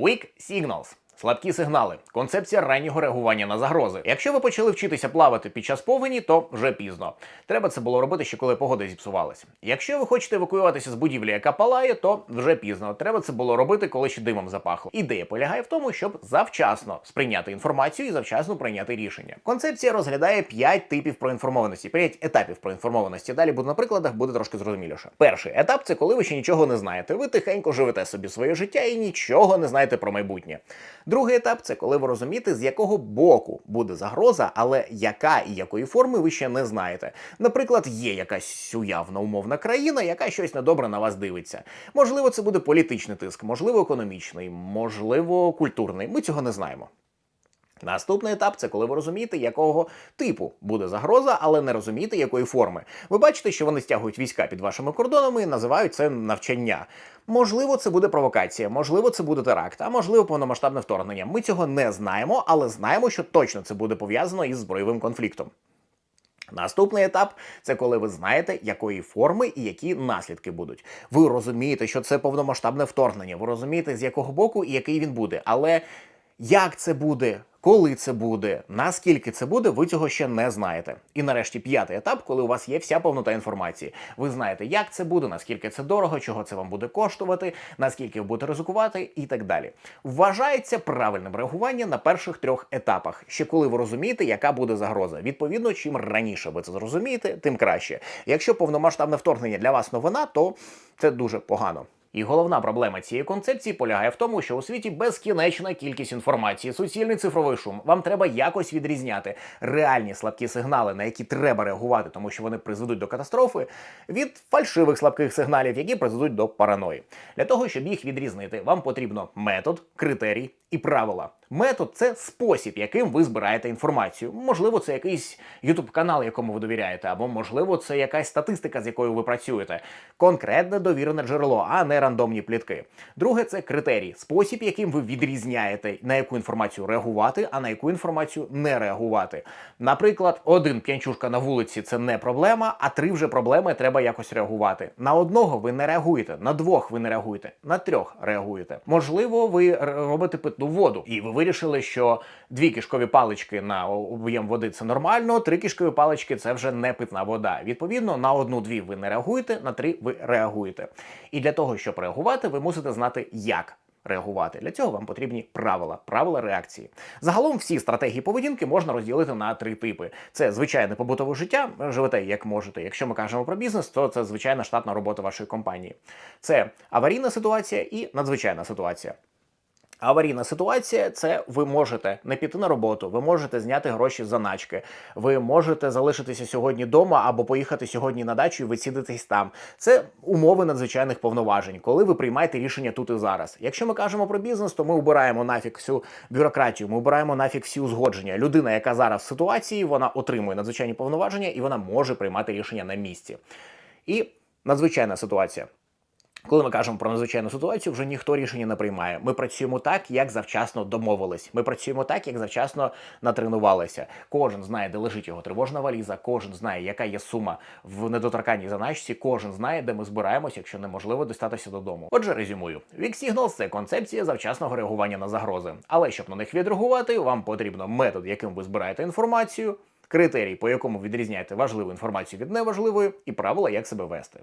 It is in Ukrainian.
Weak Signals. Слабкі сигнали, концепція раннього реагування на загрози. Якщо ви почали вчитися плавати під час повені, то вже пізно. Треба це було робити ще коли погода зіпсувалась. Якщо ви хочете евакуюватися з будівлі, яка палає, то вже пізно. Треба це було робити, коли ще димом запахло. Ідея полягає в тому, щоб завчасно сприйняти інформацію і завчасно прийняти рішення. Концепція розглядає 5 типів проінформованості, 5 етапів проінформованості. Далі буде на прикладах, буде трошки зрозуміліше. Перший етап це коли ви ще нічого не знаєте. Ви тихенько живете собі своє життя і нічого не знаєте про майбутнє. Другий етап це коли ви розумієте, з якого боку буде загроза, але яка і якої форми ви ще не знаєте. Наприклад, є якась уявна умовна країна, яка щось недобре на вас дивиться. Можливо, це буде політичний тиск, можливо, економічний, можливо, культурний. Ми цього не знаємо. Наступний етап це коли ви розумієте, якого типу буде загроза, але не розумієте, якої форми. Ви бачите, що вони стягують війська під вашими кордонами і називають це навчання. Можливо, це буде провокація, можливо, це буде теракт, а можливо, повномасштабне вторгнення. Ми цього не знаємо, але знаємо, що точно це буде пов'язано із збройовим конфліктом. Наступний етап це коли ви знаєте, якої форми і які наслідки будуть. Ви розумієте, що це повномасштабне вторгнення. Ви розумієте, з якого боку і який він буде. Але як це буде, коли це буде, наскільки це буде, ви цього ще не знаєте. І нарешті п'ятий етап, коли у вас є вся повнота інформації. Ви знаєте, як це буде, наскільки це дорого, чого це вам буде коштувати, наскільки ви будете ризикувати, і так далі. Вважається правильним реагування на перших трьох етапах, ще коли ви розумієте, яка буде загроза. Відповідно, чим раніше ви це зрозумієте, тим краще. Якщо повномасштабне вторгнення для вас новина, то це дуже погано. І головна проблема цієї концепції полягає в тому, що у світі безкінечна кількість інформації, суцільний цифровий шум. Вам треба якось відрізняти реальні слабкі сигнали, на які треба реагувати, тому що вони призведуть до катастрофи, від фальшивих слабких сигналів, які призведуть до параної. Для того, щоб їх відрізнити, вам потрібно метод, критерій і правила. Метод це спосіб, яким ви збираєте інформацію. Можливо, це якийсь youtube канал, якому ви довіряєте, або можливо, це якась статистика, з якою ви працюєте. Конкретне довірене джерело, а не рандомні плітки. Друге це критерій, спосіб, яким ви відрізняєте, на яку інформацію реагувати, а на яку інформацію не реагувати. Наприклад, один п'янчушка на вулиці це не проблема, а три вже проблеми треба якось реагувати. На одного ви не реагуєте, на двох ви не реагуєте, на трьох реагуєте. Можливо, ви робите питну воду, і ви вирішили, що дві кишкові палички на об'єм води це нормально, три кишкові палички це вже не питна вода. Відповідно, на одну-дві ви не реагуєте, на три ви реагуєте. І для того, щоб реагувати, ви мусите знати, як. Реагувати для цього вам потрібні правила, правила реакції. Загалом всі стратегії поведінки можна розділити на три типи: це звичайне побутове життя, живете як можете. Якщо ми кажемо про бізнес, то це звичайна штатна робота вашої компанії. Це аварійна ситуація і надзвичайна ситуація. Аварійна ситуація це ви можете не піти на роботу, ви можете зняти гроші з заначки, ви можете залишитися сьогодні вдома або поїхати сьогодні на дачу і відсідитись там. Це умови надзвичайних повноважень, коли ви приймаєте рішення тут і зараз. Якщо ми кажемо про бізнес, то ми обираємо нафік всю бюрократію, ми обираємо нафік всі узгодження. Людина, яка зараз в ситуації, вона отримує надзвичайні повноваження і вона може приймати рішення на місці. І надзвичайна ситуація. Коли ми кажемо про надзвичайну ситуацію, вже ніхто рішення не приймає. Ми працюємо так, як завчасно домовились. Ми працюємо так, як завчасно натренувалися. Кожен знає, де лежить його тривожна валіза, кожен знає, яка є сума в недоторканній заначці, кожен знає, де ми збираємось, якщо неможливо дістатися додому. Отже, резюмую: Weak Signals – це концепція завчасного реагування на загрози. Але щоб на них відреагувати, вам потрібно метод, яким ви збираєте інформацію, критерій, по якому відрізняєте важливу інформацію від неважливої, і правила, як себе вести.